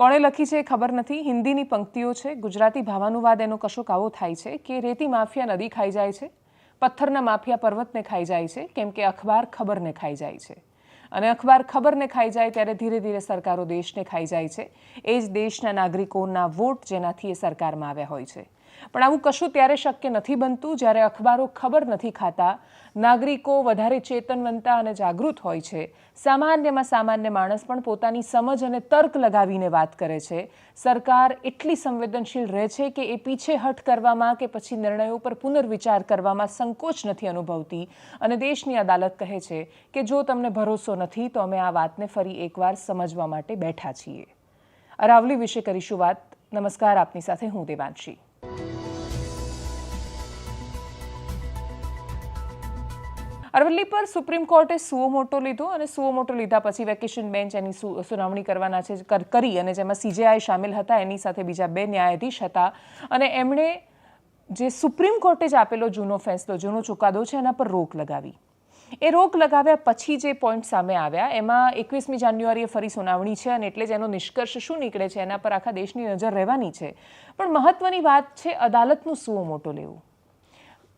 કોણે લખી છે એ ખબર નથી. હિન્દીની પંક્તિઓ છે, ગુજરાતી ભાવાનુવાદ એનો કશોક આવો થાય છે કે રેતી માફિયા નદી ખાઈ જાય છે, પથ્થરના માફિયા પર્વતને ખાઈ જાય છે, કેમ કે અખબાર ખબરને ખાઈ જાય છે. અને અખબાર ખબરને ખાઈ જાય ત્યારે ધીરે ધીરે સરકારો દેશને ખાઈ જાય છે. એ જ દેશના નાગરિકોના વોટ જેનાથી એ સરકારમાં આવ્યા હોય છે. પણ આવું કશું ત્યારે શક્ય નથી બનતું જ્યારે અખબારો ખબર નથી ખાતા. નાગરિકો વધારે ચેતનવંતા અને જાગૃત હોય છે. સામાન્યમાં સામાન્ય માણસ પણ પોતાની સમજ અને તર્ક લગાવીને વાત કરે છે. સરકાર એટલી સંવેદનશીલ રહે છે કે એ પીછેહટ કરવામાં કે પછી નિર્ણયો પર પુનર્વિચાર કરવામાં સંકોચ નથી અનુભવતી. અને દેશની અદાલત કહે છે કે જો તમને ભરોસો નથી તો અમે આ વાતને ફરી એકવાર સમજવા માટે બેઠા છીએ. અરાવલી વિશે કરીશું વાત. નમસ્કાર. આપની સાથે હું દેવાંશી. અરવલ્લી પર સુપ્રીમ કોર્ટે સુઓ મોટો લીધો અને સુઓ મોટો લીધા પછી વેકેશન બેન્ચ એની સુનાવણી કરવાના છે, કરી અને જેમાં સીજેઆઈ સામેલ હતા, એની સાથે બીજા બે ન્યાયાધીશ હતા. અને એમણે જે સુપ્રીમ કોર્ટે જ આપેલો જૂનો ફેસલો, જૂનો ચુકાદો છે, એના પર રોક લગાવી. એ રોક લગાવ્યા પછી જે પોઈન્ટ સામે આવ્યા, એમાં એકવીસમી જાન્યુઆરીએ ફરી સુનાવણી છે અને એટલે જ એનો નિષ્કર્ષ શું નીકળે છે, એના પર આખા દેશની નજર રહેવાની છે. પણ મહત્વની વાત છે અદાલતનું સુઓ મોટો લેવું.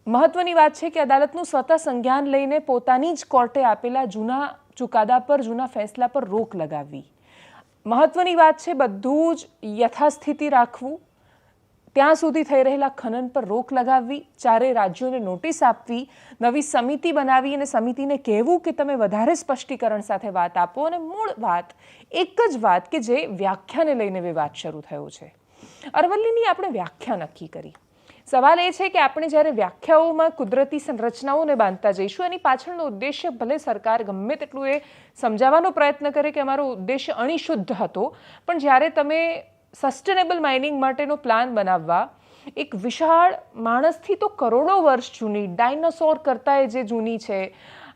મહત્વની વાત છે કે અદાલતનું સ્વતઃ સંજ્ઞાન લઈને પોતાની જ કોર્ટે આપેલા જૂના ચુકાદા પર, જૂના ફેંસલા પર રોક લગાવવી. મહત્વની વાત છે બધું જ યથાસ્થિતિ રાખવું. ત્યાં સુધી થઈ રહેલા ખનન પર રોક લગાવવી, ચારે રાજ્યોને નોટિસ આપવી, નવી સમિતિ બનાવી અને સમિતિને કહેવું કે તમે વધારે સ્પષ્ટીકરણ સાથે વાત આપો. અને મૂળ વાત, એક જ વાત કે જે વ્યાખ્યાને લઈને વિવાદ શરૂ થયો છે. અરવલ્લીની આપણે વ્યાખ્યા નક્કી કરી. સવાલ એ છે કે આપણે જ્યારે વ્યાખ્યાઓમાં કુદરતી સંરચનાઓને બાંધતા જઈશું, એની પાછળનો ઉદ્દેશ્ય ભલે સરકાર ગમે તેટલું એ સમજાવવાનો પ્રયત્ન કરે કે અમારો ઉદ્દેશ્ય અણિશુદ્ધ હતો, પણ જ્યારે તમે સસ્ટેનેબલ માઇનિંગ માટેનો પ્લાન બનાવવા, એક વિશાળ માણસથી તો કરોડો વર્ષ જૂની ડાયનોસોર કરતાં એ જે જૂની છે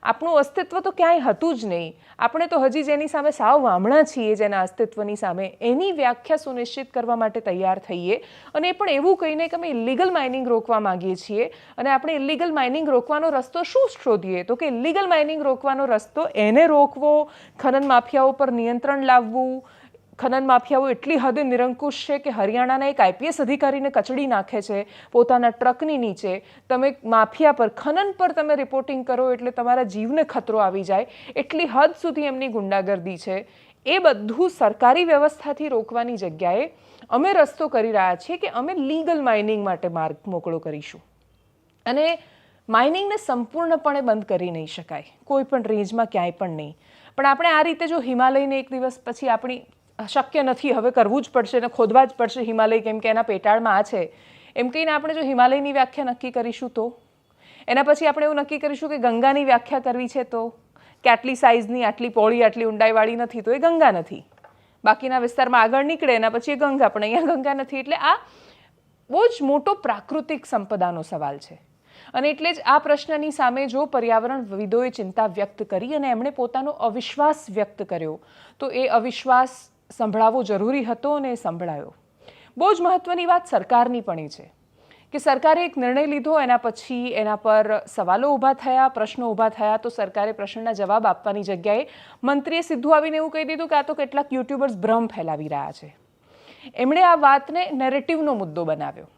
આપણું અસ્તિત્વ તો ક્યાંય હતું જ નહીં. આપણે તો હજી જેની સામે સાવ વામણા છીએ, જેના અસ્તિત્વની સામે એની વ્યાખ્યા સુનિશ્ચિત કરવા માટે તૈયાર થઈએ અને એ પણ એવું કહીને કે અમે ઇલીગલ માઇનિંગ રોકવા માગીએ છીએ અને આપણે ઇલીગલ માઇનિંગ રોકવાનો રસ્તો શું શોધીએ? તો કે ઇલીગલ માઇનિંગ રોકવાનો રસ્તો એને રોકવો, ખનન માફિયાઓ પર નિયંત્રણ લાવવું ખનન માફિયાઓ એટલી હદે નિરંકુશ છે કે હરિયાણાના એક આઈપીએસ અધિકારીને કચડી નાખે છે, પોતાના ટ્રકની નીચે. તમે માફિયા પર, ખનન પર તમે રિપોર્ટિંગ કરો એટલે તમારા જીવને ખતરો આવી જાય. એટલી હદ સુધી એમની ગુંડાગર્દી છે. એ બધું સરકારી વ્યવસ્થાથી રોકવાની જગ્યાએ અમે રસ્તો કરી રહ્યા છીએ કે અમે લીગલ માઇનિંગ માટે માર્ગ મોકળો કરીશું. અને માઇનિંગને સંપૂર્ણપણે બંધ કરી નહીં શકાય. કોઈ પણ રેન્જમાં ક્યાંય પણ નહીં. પણ આપણે આ રીતે જો હિમાલયને એક દિવસ પછી આપણી શક્ય નથી. હવે કરવું જ પડશે અને ખોદવા જ પડશે હિમાલય, કેમ કે એના પેટાળમાં આ છે. એમ કહીને આપણે જો હિમાલયની વ્યાખ્યા નક્કી કરીશું તો? એના પછી આપણે એવું નક્કી કરીશું કે ગંગાની વ્યાખ્યા કરવી છે તો? કે આટલી સાઇઝની આટલી પોળી, આટલી ઊંડાઈવાળી નથી તો એ ગંગા નથી. બાકીના વિસ્તારમાં આગળ નીકળે, એના પછી એ ગંગા, પણ અહીંયા ગંગા નથી. એટલે આ બહુ જ મોટો પ્રાકૃતિક સંપદાનો સવાલ છે. અને એટલે જ આ પ્રશ્નની સામે જો પર્યાવરણવિદોએ ચિંતા વ્યક્ત કરી અને એમણે પોતાનો અવિશ્વાસ વ્યક્ત કર્યો, તો એ અવિશ્વાસ સંભળાવવો જરૂરી હતો અને સંભળાયો. બહુ જ મહત્ત્વની વાત સરકારની પણ એ છે કે સરકારે એક નિર્ણય લીધો, એના પછી એના પર સવાલો ઊભા થયા, પ્રશ્નો ઊભા થયા, તો સરકારે પ્રશ્નના જવાબ આપવાની જગ્યાએ મંત્રીએ સીધું આવીને એવું કહી દીધું કે આ તો કેટલાક યુટ્યુબર્સ ભ્રમ ફેલાવી રહ્યા છે. એમણે આ વાતને નેરેટિવનો મુદ્દો બનાવ્યો.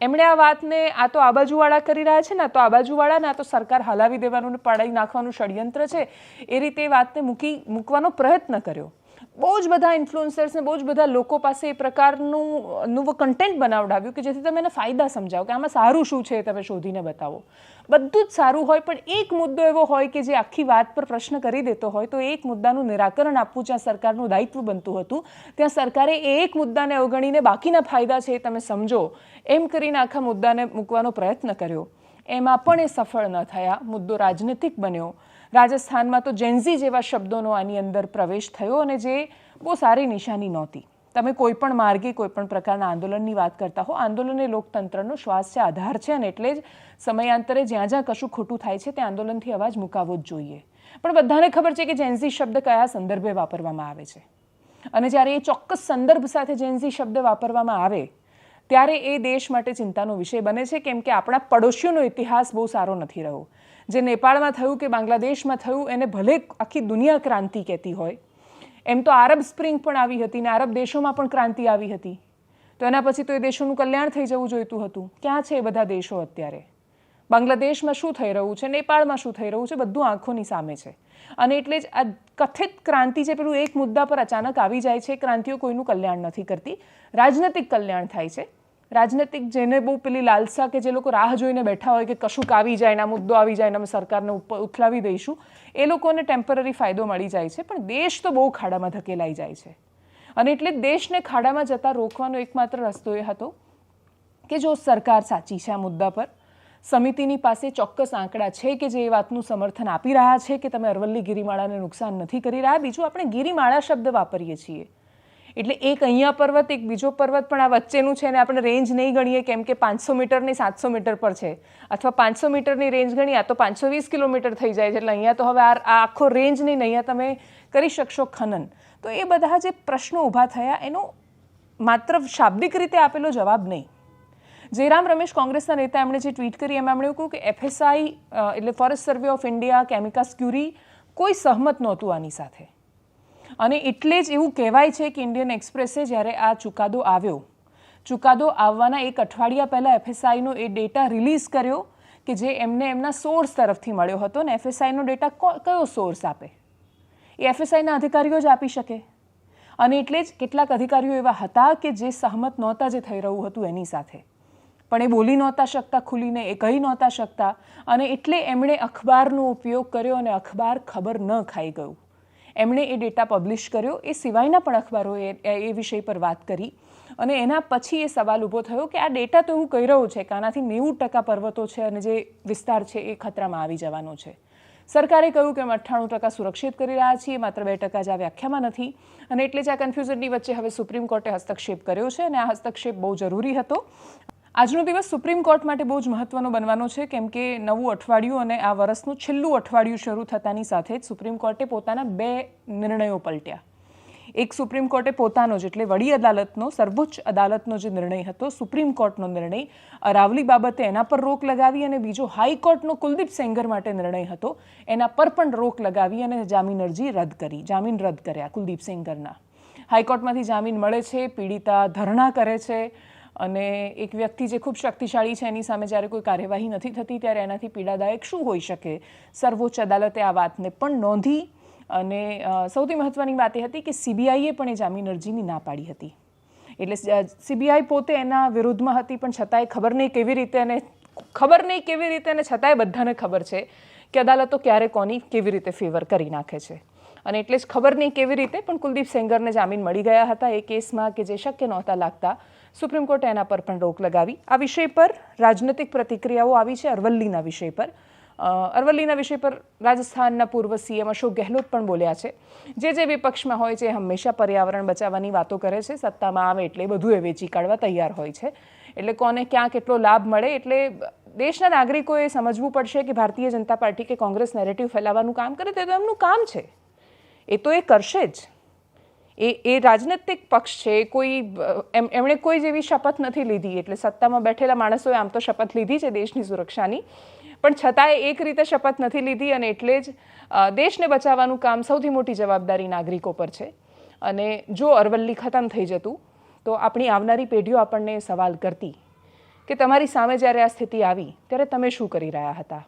એમણે આ વાતને આ તો આ બાજુવાળા કરી રહ્યા છે ને તો આ બાજુવાળા ને તો સરકાર હલાવી દેવાનું ને પાડી નાખવાનું ષડયંત્ર છે, એ રીતે વાતને મૂકી મૂકવાનો પ્રયત્ન કર્યો. બહુ જ બધા ઇન્ફ્લુઅન્સર્સને બહુ જ બધા લોકો પાસે એ પ્રકારનું નવું કન્ટેન્ટ બનાવડાવ્યું કે જેથી તમે એને ફાયદા સમજાવો, કે આમાં સારું શું છે તમે શોધીને બતાવો. બધું જ સારું હોય, પણ એક મુદ્દો એવો હોય કે જે આખી વાત પર પ્રશ્ન કરી દેતો હોય, તો એક મુદ્દાનું નિરાકરણ આપવું, જ્યાં સરકારનું દાયિત્વ બનતું હતું, ત્યાં સરકારે એ એક મુદ્દાને અવગણીને બાકીના ફાયદા છે એ તમે સમજો, એમ કરીને આખા મુદ્દાને મૂકવાનો પ્રયત્ન કર્યો. એમાં પણ એ સફળ ન થયા, મુદ્દો રાજનૈતિક બન્યો. રાજસ્થાનમાં તો જેન્ઝી જેવા શબ્દોનો આની અંદર પ્રવેશ થયો અને જે બહુ સારી નિશાની નહોતી. તમે કોઈ પણ માર્ગે, કોઈ પણ પ્રકારના આંદોલનની વાત કરતા હો, આંદોલન એ લોકતંત્રનો શ્વાસ છે, આધાર છે અને એટલે જ સમયાંતરે જ્યાં જ્યાં કશું ખોટું થાય છે, ત્યાં આંદોલનથી અવાજ મુકાવવો જ જોઈએ. પણ બધાને ખબર છે કે જેન્ઝી શબ્દ કયા સંદર્ભે વાપરવામાં આવે છે? અને જ્યારે એ ચોક્કસ સંદર્ભ સાથે જેન્ઝી શબ્દ વાપરવામાં આવે, ત્યારે એ દેશ માટે ચિંતાનો વિષય બને છે, કેમ કે આપણા પડોશીઓનો ઇતિહાસ બહુ સારો નથી રહ્યો. જે નેપાળમાં થયું કે બાંગ્લાદેશમાં થયું, એને ભલે આખી દુનિયા ક્રાંતિ કહેતી હોય. એમ તો આરબ સ્પ્રિંગ પણ આવી હતી ને આરબ દેશોમાં પણ ક્રાંતિ આવી હતી. તો એના પછી તો એ દેશોનું કલ્યાણ થઈ જવું જોઈતું હતું. ક્યાં છે એ બધા દેશો અત્યારે? બાંગ્લાદેશમાં શું થઈ રહ્યું છે? નેપાળમાં શું થઈ રહ્યું છે? બધું આંખોની સામે છે. અને એટલે જ આ કથિત ક્રાંતિ છે પેલું એક મુદ્દા પર અચાનક આવી જાય છે, ક્રાંતિઓ કોઈનું કલ્યાણ નથી કરતી. રાજનૈતિક કલ્યાણ થાય છે. રાજનૈતિક જેને બહુ પેલી લાલસા કે જે લોકો રાહ જોઈને બેઠા હોય કે કશુંક આવી જાય ને મુદ્દો આવી જાય અમે સરકારને ઉથલાવી દઈશું, એ લોકોને ટેમ્પરરી ફાયદો મળી જાય છે. પણ દેશ તો બહુ ખાડામાં ધકેલાઈ જાય છે. અને એટલે દેશને ખાડામાં જતા રોકવાનો એકમાત્ર રસ્તો એ હતો કે જો સરકાર સાચી છે આ મુદ્દા પર, સમિતિની પાસે ચોક્કસ આંકડા છે કે જે એ વાતનું સમર્થન આપી રહ્યા છે કે તમે અરવલ્લી ગિરિમાળાને નુકસાન નથી કરી રહ્યા. બીજું, આપણે ગિરિમાળા શબ્દ વાપરીએ છીએ. એટલે એક અહીંયા પર્વત, એક બીજો પર્વત પણ આ વચ્ચેનું છે અને આપણે રેન્જ નહીં ગણીએ કેમ કે પાંચસો મીટરની સાતસો મીટર પર છે. અથવા પાંચસો મીટરની રેન્જ ગણી આ તો પાંચસો વીસ કિલોમીટર થઈ જાય છે. એટલે અહીંયા તો હવે આ આખો રેન્જ નહીં અહીંયા તમે કરી શકશો ખનન. તો એ બધા જે પ્રશ્નો ઊભા થયા, એનો માત્ર શાબ્દિક રીતે આપેલો જવાબ નહીં. જયરામ રમેશ કોંગ્રેસના નેતા એમણે જે ટ્વીટ કરી, એમાં એમણે કહ્યું કે એફએસઆઈ એટલે ફોરેસ્ટ સર્વે ઓફ ઇન્ડિયા કેમિકાસ ક્યુરી કોઈ સહમત નહોતું આની સાથે. અને એટલે જ એવું કહેવાય છે કે ઇન્ડિયન એક્સપ્રેસે જ્યારે આ ચુકાદો આવ્યો, ચુકાદો આવવાના એક અઠવાડિયા પહેલાં એફએસઆઈનો એ ડેટા રિલીઝ કર્યો કે જે એમને એમના સોર્સ તરફથી મળ્યો હતો ને એફએસઆઈનો ડેટા કયો સોર્સ આપે? એ એફએસઆઈના અધિકારીઓ જ આપી શકે. અને એટલે જ કેટલાક અધિકારીઓ એવા હતા કે જે સહમત નહોતા જે થઈ રહ્યું હતું એની સાથે. પણ એ બોલી નહોતા શકતા, ખુલીને એ કહી નહોતા શકતા અને એટલે એમણે અખબારનો ઉપયોગ કર્યો અને અખબાર ખબર ન ખાઈ ગયું. એમણે એ ડેટા પબ્લિશ કર્યો. એ સિવાયના પણ અખબારોએ એ વિષય પર વાત કરી. અને એના પછી એ સવાલ ઊભો થયો કે આ ડેટા તો એવું કહી રહ્યો છે કે આનાથી નેવું ટકા પર્વતો છે અને જે વિસ્તાર છે એ ખતરામાં આવી જવાનો છે. સરકારે કહ્યું કે અમે અઠ્ઠાણું ટકા સુરક્ષિત કરી રહ્યા છીએ, માત્ર બે ટકા જ આ વ્યાખ્યામાં નથી. અને એટલે જ આ કન્ફ્યુઝનની વચ્ચે હવે સુપ્રીમ કોર્ટે હસ્તક્ષેપ કર્યો છે અને આ હસ્તક્ષેપ બહુ જરૂરી હતો. આજનો દિવસ સુપ્રીમ કોર્ટ માટે બહુ જ મહત્વનો બનવાનો છે, કેમ કે નવું અઠવાડિયું અને આ વર્ષનું છેલ્લું અઠવાડિયું શરૂ થતાની સાથે જ સુપ્રીમ કોર્ટે પોતાના બે નિર્ણયો પલટ્યા. એક સુપ્રીમ કોર્ટે પોતાનો જ એટલે વડી અદાલતનો, સર્વોચ્ચ અદાલતનો જે નિર્ણય હતો, સુપ્રીમ કોર્ટનો નિર્ણય, અરાવલી બાબતે એના પર રોક લગાવી અને બીજો હાઈકોર્ટનો કુલદીપ સેંગર માટે નિર્ણય હતો, એના પર પણ રોક લગાવી અને જામીન અરજી રદ કરી, જામીન રદ કર્યા કુલદીપ સેંગરના. હાઈકોર્ટમાંથી જામીન મળે છે, પીડિતા ધરણા કરે છે અને એક વ્યક્તિ જે ખૂબ શક્તિશાળી છે, એની સામે જ્યારે કોઈ કાર્યવાહી નથી થતી, ત્યારે એનાથી પીડાદાયક શું હોઈ શકે? સર્વોચ્ચ અદાલતે આ વાતને પણ નોંધી અને સૌથી મહત્વની વાત એ હતી કે સીબીઆઈએ પણ એ જામીન અરજીની ના પાડી હતી. એટલે સીબીઆઈ પોતે એના વિરુદ્ધમાં હતી, પણ છતાંય ખબર નહીં કેવી રીતે અને ખબર નહીં કેવી રીતે અને છતાંય બધાને ખબર છે કે અદાલતો ક્યારે કોની કેવી રીતે ફેવર કરી નાખે છે. અને એટલે જ ખબર નહીં કેવી રીતે, પણ કુલદીપ સેંગરને જામીન મળી ગયા હતા એ કેસમાં કે જે શક્ય નહોતા લાગતા સુપ્રીમ કોર્ટે એના પર પણ રોક લગાવી. આ વિષય પર રાજનૈતિક પ્રતિક્રિયાઓ આવી છે અરવલ્લીના વિષય પર. અરવલ્લીના વિષય પર રાજસ્થાનના પૂર્વ સીએમ અશોક ગેહલોત પણ બોલ્યા છે. જે જે વિપક્ષમાં હોય છે હંમેશા પર્યાવરણ બચાવવાની વાતો કરે છે. સત્તામાં આવે એટલે બધું એ વેચી કાઢવા તૈયાર હોય છે. એટલે કોને ક્યાં કેટલો લાભ મળે એટલે દેશના નાગરિકોએ સમજવું પડશે કે ભારતીય જનતા પાર્ટી કે કોંગ્રેસ નેરેટિવ ફેલાવવાનું કામ કરે તો એમનું કામ છે. એ તો એ કરશે જ. એ એ રાજનૈતિક પક્ષ છે કોઈ, એમ, એમણે કોઈ જેવી શપથ નથી લીધી. એટલે સત્તામાં બેઠેલા માણસોએ આમ તો શપથ લીધી છે દેશની સુરક્ષાની. પણ છતાંય એક રીતે શપથ નથી લીધી અને એટલે જ દેશને બચાવવાનું કામ સૌથી મોટી જવાબદારી નાગરિકો પર છે. અને જો અરવલ્લી ખતમ થઈ જતું, તો આપણી આવનારી પેઢીઓ આપણને સવાલ કરતી કે તમારી સામે જ્યારે આ સ્થિતિ આવી, ત્યારે તમે શું કરી રહ્યા હતા?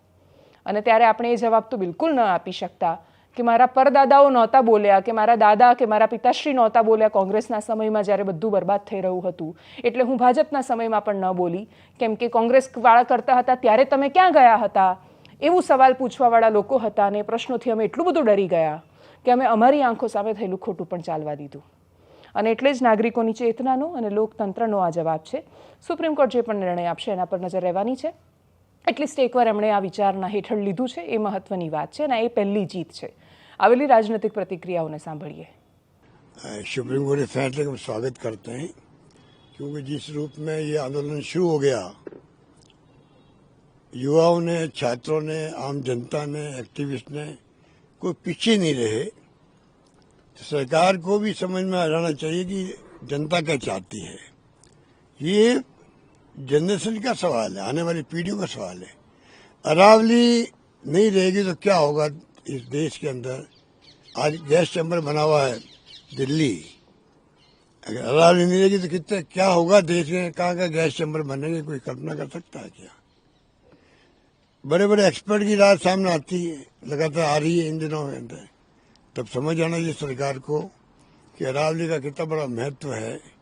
અને ત્યારે આપણે એ જવાબ તો બિલકુલ ન આપી શકતા. કે મારા પરદાદાઓ નહોતા બોલ્યા, કે મારા દાદા, કે મારા પિતાશ્રી નહોતા બોલ્યા કોંગ્રેસના સમયમાં જ્યારે બધું બરબાદ થઈ રહ્યું હતું. એટલે હું ભાજપના સમયમાં પણ ન બોલી. કેમ કે કોંગ્રેસવાળા કરતા હતા, ત્યારે તમે ક્યાં ગયા હતા? એવું સવાલ પૂછવાવાળા લોકો હતા અને પ્રશ્નોથી અમે એટલું બધું ડરી ગયા કે અમે અમારી આંખો સામે થયેલું ખોટું પણ ચાલવા દીધું. અને એટલે જ નાગરિકોની ચેતનાનો અને લોકતંત્રનો આ જવાબ છે. સુપ્રીમ કોર્ટ જે પણ નિર્ણય આપશે એના પર નજર રહેવાની છે. એટલીસ્ટ એકવાર એમણે આ વિચારના હેઠળ લીધું છે, એ મહત્વની વાત છે અને એ પહેલી જીત છે. આવેલી રાજનૈતિક પ્રતિક્રિયાઓને સાંભળીએ सुप्रीम कोर्ट के फैसले का हम स्वागत करते हैं क्योंकि जिस रूप में ये आंदोलन शुरू हो गया युवाओं ने छात्रों ने आम जनता ने एक्टिविस्ट ने कोई पीछे नहीं रहे तो सरकार को भी समझ में आ जाना चाहिए कि जनता क्या चाहती है ये जनरेशन का सवाल है आने वाली पीढ़ियों का सवाल है अरावली नहीं रहेगी तो क्या होगा इस देश के अंदर, आज गैस चैम्बर बना हुआ है दिल्ली। अगर अरावली नहीं रहेगी तो कितने, क्या होगा देश में? कहाँ का गैस चैम्बर बनेंगे? कोई कल्पना कर सकता है क्या? बड़े बड़े एक्सपर्ट की रात सामने आती है, लगातार आ रही है इन दिनों में अंदर। तब समझ आना चाहिए सरकार को कि अरावली का कितना बड़ा महत्व है।